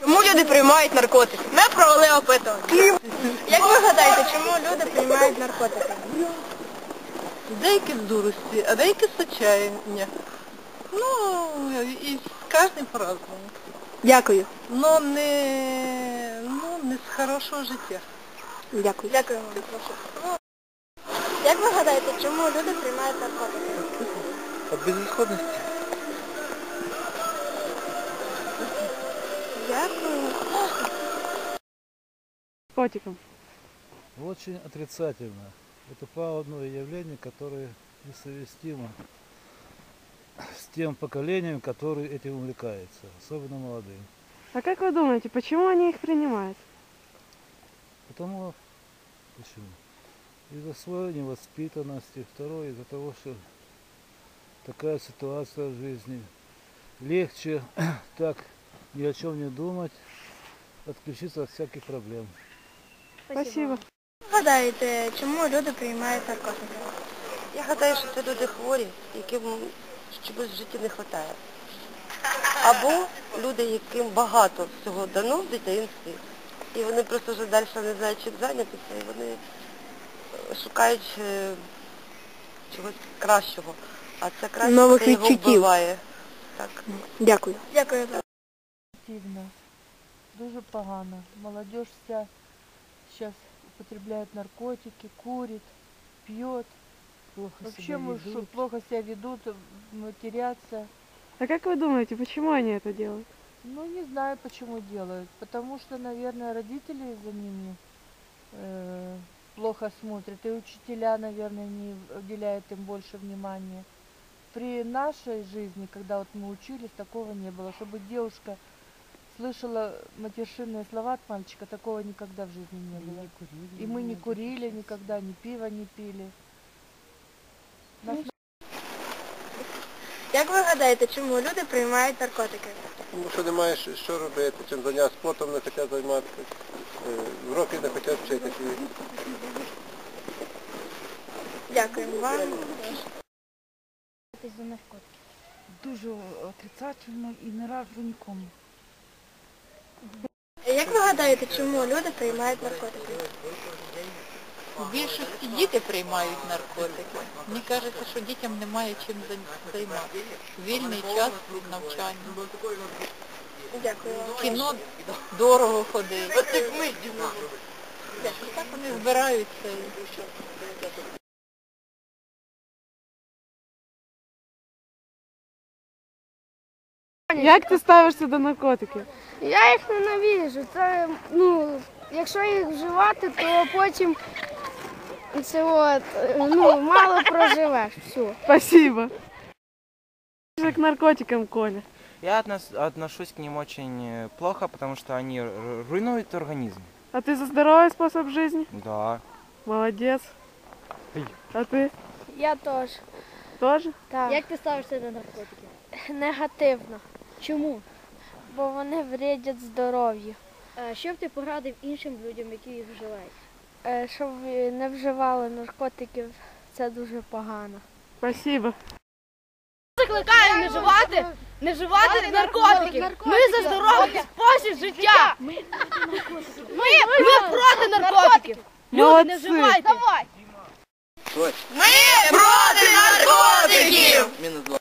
Чому люди приймають наркотики? Ми провели опитування. Як ви гадаєте, чому люди приймають наркотики? Деякі з дурості, а деякі з отчаяння. Ну, і кожен по-разному. Дякую. Но не, ну, не з хорошого життя. Дякую. Дякую вам. Як ви гадаєте, чому люди приймають наркотики? От безысходности. Дякую. котиком. Очень отрицательно. Это пагубное явление, которое несовместимо с тем поколением, которое этим увлекается, особенно молодым. А как вы думаете, почему они их принимают? Потому почему? Из-за своей невоспитанности, второе из-за того, что такая ситуация в жизни. Легче так ни о чем не думать, отключиться от всяких проблем. Спасибо. Гадаєте, чому люди приймають наркотики? Я гадаю, що це люди хворі, яким чогось в житті не вистачає. Або люди, яким багато всього дано в дитинстві, і вони просто вже далі не знають, чим зайнятися, і вони шукають е, чогось кращого. А це краще Нових це його вбиває. Так. Дякую. Дякую. Активно. Дуже погано. Молодежь вся сейчас употребляет наркотики, курит, пьет. Вообще мы что, плохо себя ведут, матерятся. А как вы думаете, почему они это делают? Ну, не знаю, почему делают. Потому что, наверное, родители за ними э, плохо смотрят. И учителя, наверное, не уделяют им больше внимания. При нашей жизни, когда вот мы учились, такого не было. Чтобы девушка слышала матершинные слова от мальчика, такого никогда в жизни не было. И мы не курили никогда, ни пива не пили. Нас Як ви гадаєте, чому люди приймають наркотики? Тому що немає що- що робити, чим зайнятися, спортом не хочуть займатися, е, в роки не хочуть вчитися. Дякую вам. Дуже отрицательно і не раджу нікому. Як ви гадаєте, чому люди приймають наркотики? В більшості діти приймають наркотики. Мені кажеться, що дітям немає чим зай- займатися. Вільний час від навчання. Дякую. В Кіно дорого ходить. Так вони збираються. і- Як ти ставишся до наркотиків? Я їх ненавижу. Це, ну, якщо їх вживати, то потім це от, е, ну, мало проживеш. Все. Спасибо. Как к наркотикам, Коля? Я относ- отношусь к ним очень э, плохо, потому что они р- руйнуют организм. А ты за здоровый способ жизни? Да. Молодец. А ты Я теж. тоже? Так. Як ти ставишся до наркотиків? Негативно. Чому? Бо вони вредять здоров'ю. Що б ти порадив іншим людям, які їх вживають? Е, Щоб не вживали наркотиків, це дуже погано. Спасибо. Закликаю не вживати, не вживати наркотиків. Ми за здоровий спосіб життя. Ми, ми проти наркотиків. Люди, не вживайте. Давай. Ми проти наркотиків!